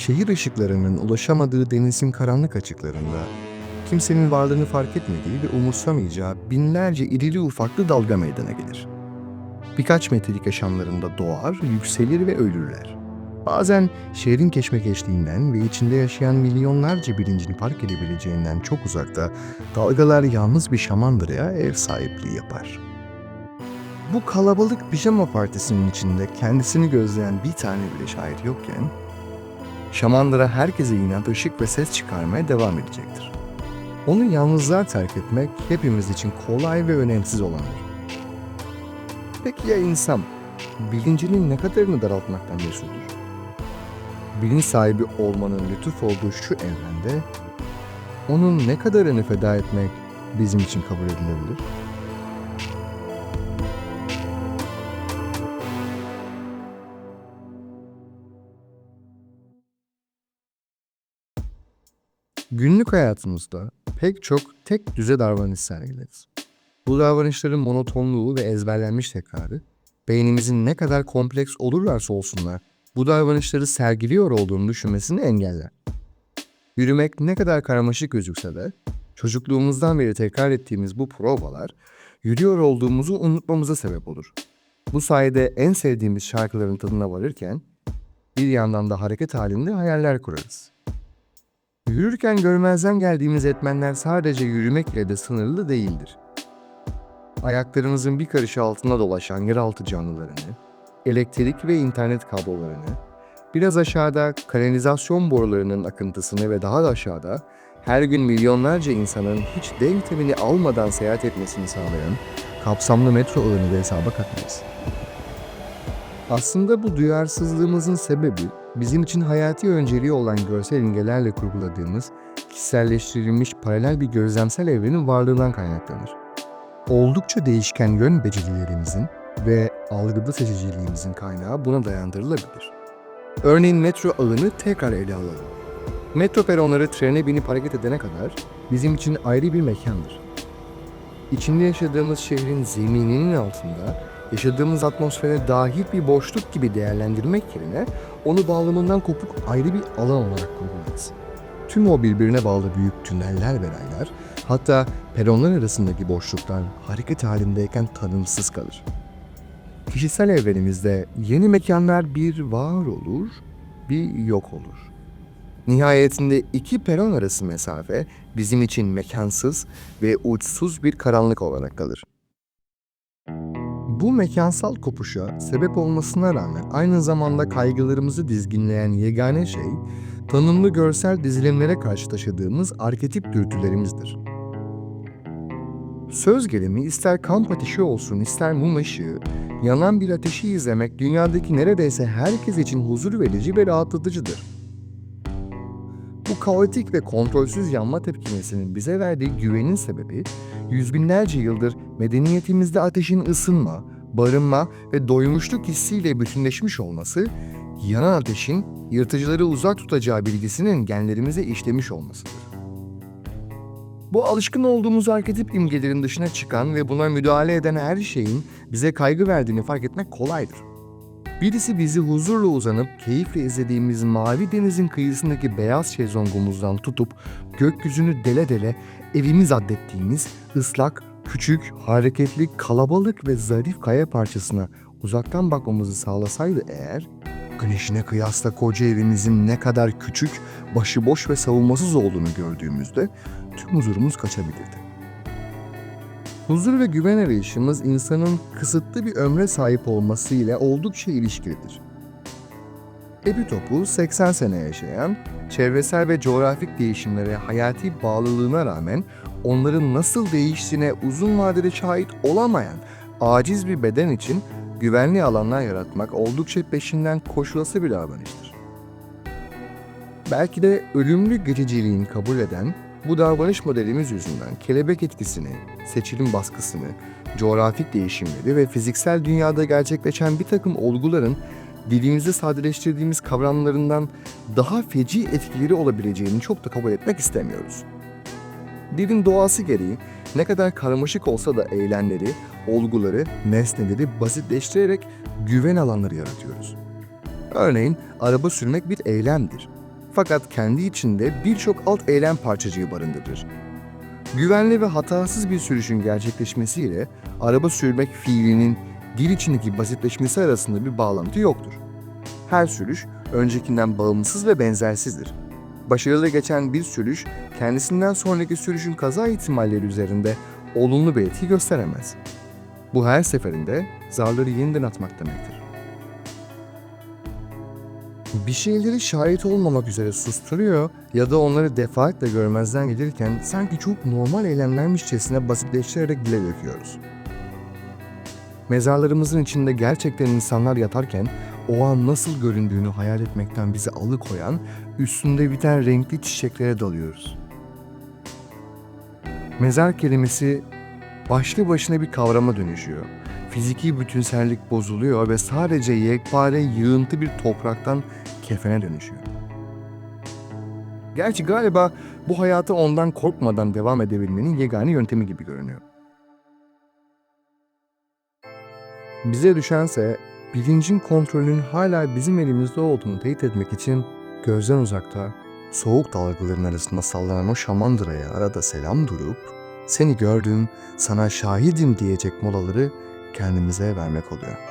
Şehir ışıklarının ulaşamadığı denizin karanlık açıklarında kimsenin varlığını fark etmediği ve umursamayacağı binlerce irili ufaklı dalga meydana gelir. Birkaç metrelik yaşamlarında doğar, yükselir ve ölürler. Bazen şehrin keşmekeşliğinden ve içinde yaşayan milyonlarca bilincini fark edebileceğinden çok uzakta dalgalar yalnız bir şamandıraya ev sahipliği yapar. Bu kalabalık pijama partisinin içinde kendisini gözleyen bir tane bile şair yokken, şamandıra herkese inat ışık ve ses çıkarmaya devam edecektir. Onu yalnızlığa terk etmek hepimiz için kolay ve önemsiz olandır. Peki ya insan, bilincinin ne kadarını daraltmaktan mesuldur? Bilinç sahibi olmanın lütuf olduğu şu evrende, onun ne kadarını feda etmek bizim için kabul edilebilir? Günlük hayatımızda pek çok tek düze davranış sergileriz. Bu davranışların monotonluğu ve ezberlenmiş tekrarı, beynimizin ne kadar kompleks olurlarsa olsunlar, bu davranışları sergiliyor olduğunu düşünmesini engeller. Yürümek ne kadar karmaşık gözükse de, çocukluğumuzdan beri tekrar ettiğimiz bu provalar, yürüyor olduğumuzu unutmamıza sebep olur. Bu sayede en sevdiğimiz şarkıların tadına varırken, bir yandan da hareket halinde hayaller kurarız. Yürürken görmezden geldiğimiz etmenler sadece yürümekle de sınırlı değildir. Ayaklarımızın bir karış altında dolaşan yeraltı canlılarını, elektrik ve internet kablolarını, biraz aşağıda kanalizasyon borularının akıntısını ve daha da aşağıda her gün milyonlarca insanın hiç D vitamini almadan seyahat etmesini sağlayan kapsamlı metro ağını da hesaba katmayız. Aslında bu duyarsızlığımızın sebebi bizim için hayati önceliği olan görsel imgelerle kurguladığımız kişiselleştirilmiş paralel bir gözlemsel evrenin varlığından kaynaklanır. Oldukça değişken yön becerilerimizin ve algıda seçiciliğimizin kaynağı buna dayandırılabilir. Örneğin metro ağını tekrar ele alalım. Metro peronları trene binip hareket edene kadar bizim için ayrı bir mekandır. İçinde yaşadığımız şehrin zemininin altında yaşadığımız atmosfere dahil bir boşluk gibi değerlendirmek yerine onu bağlamından kopuk ayrı bir alan olarak kurgularız. Tüm o birbirine bağlı büyük tüneller ve raylar, hatta peronlar arasındaki boşluklar hareket halindeyken tanımsız kalır. Kişisel evrenimizde yeni mekanlar bir var olur, bir yok olur. Nihayetinde iki peron arası mesafe bizim için mekansız ve uçsuz bir karanlık olarak kalır. Bu mekansal kopuşa sebep olmasına rağmen aynı zamanda kaygılarımızı dizginleyen yegane şey, tanımlı görsel dizilimlere karşı taşıdığımız arketip dürtülerimizdir. Söz gelimi ister kamp ateşi olsun ister mum ışığı, yanan bir ateşi izlemek dünyadaki neredeyse herkes için huzur verici ve rahatlatıcıdır. Bu kaotik ve kontrolsüz yanma tepkimesinin bize verdiği güvenin sebebi, yüz binlerce yıldır medeniyetimizde ateşin ısınma, barınma ve doymuşluk hissiyle bütünleşmiş olması, yanan ateşin yırtıcıları uzak tutacağı bilgisinin genlerimize işlemiş olmasıdır. Bu alışkın olduğumuz arketip imgelerin dışına çıkan ve buna müdahale eden her şeyin bize kaygı verdiğini fark etmek kolaydır. Birisi bizi huzurla uzanıp keyifle izlediğimiz mavi denizin kıyısındaki beyaz şezlongumuzdan tutup gökyüzünü dele dele evimiz addettiğimiz ıslak, küçük, hareketli, kalabalık ve zarif kaya parçasına uzaktan bakmamızı sağlasaydı eğer, güneşine kıyasla koca evimizin ne kadar küçük, başıboş ve savunmasız olduğunu gördüğümüzde tüm huzurumuz kaçabilirdi. Huzur ve güven arayışımız insanın kısıtlı bir ömre sahip olması ile oldukça ilişkilidir. Epitop'u 80 sene yaşayan, çevresel ve coğrafik değişimlere hayati bağlılığına rağmen onların nasıl değiştiğine uzun vadede şahit olamayan aciz bir beden için güvenli alanlar yaratmak oldukça peşinden koşulası bir davranıştır. Belki de ölümlü geçiciliğini kabul eden bu davranış modelimiz yüzünden kelebek etkisini, seçilim baskısını, coğrafik değişimleri ve fiziksel dünyada gerçekleşen bir takım olguların dilimizde sadeleştirdiğimiz kavramlarından daha feci etkileri olabileceğini çok da kabul etmek istemiyoruz. Dilin doğası gereği ne kadar karmaşık olsa da eylemleri, olguları, nesneleri basitleştirerek güven alanları yaratıyoruz. Örneğin araba sürmek bir eylemdir. Fakat kendi içinde birçok alt eylem parçacığı barındırır. Güvenli ve hatasız bir sürüşün gerçekleşmesiyle araba sürmek fiilinin dil içindeki basitleşmesi arasında bir bağlantı yoktur. Her sürüş öncekinden bağımsız ve benzersizdir. Başarılı geçen bir sürüş kendisinden sonraki sürüşün kaza ihtimalleri üzerinde olumlu bir etki gösteremez. Bu her seferinde zarları yeniden atmak demektir. Bir şeyleri şahit olmamak üzere susturuyor ya da onları defaatle görmezden gelirken sanki çok normal eylemlermişçesine basitleştirerek dile döküyoruz. Mezarlarımızın içinde gerçekten insanlar yatarken o an nasıl göründüğünü hayal etmekten bizi alıkoyan üstünde biten renkli çiçeklere dalıyoruz. Mezar kelimesi başlı başına bir kavrama dönüşüyor. Fiziki bütünsellik bozuluyor ve sadece yekpare yığıntı bir topraktan kefene dönüşüyor. Gerçi galiba bu hayata ondan korkmadan devam edebilmenin yegane yöntemi gibi görünüyor. Bize düşense bilincin kontrolünün hala bizim elimizde olduğunu teyit etmek için gözden uzakta, soğuk dalgaların arasında sallanan o şamandıraya arada selam durup seni gördüm, sana şahidim diyecek molaları kendimize vermek oluyor.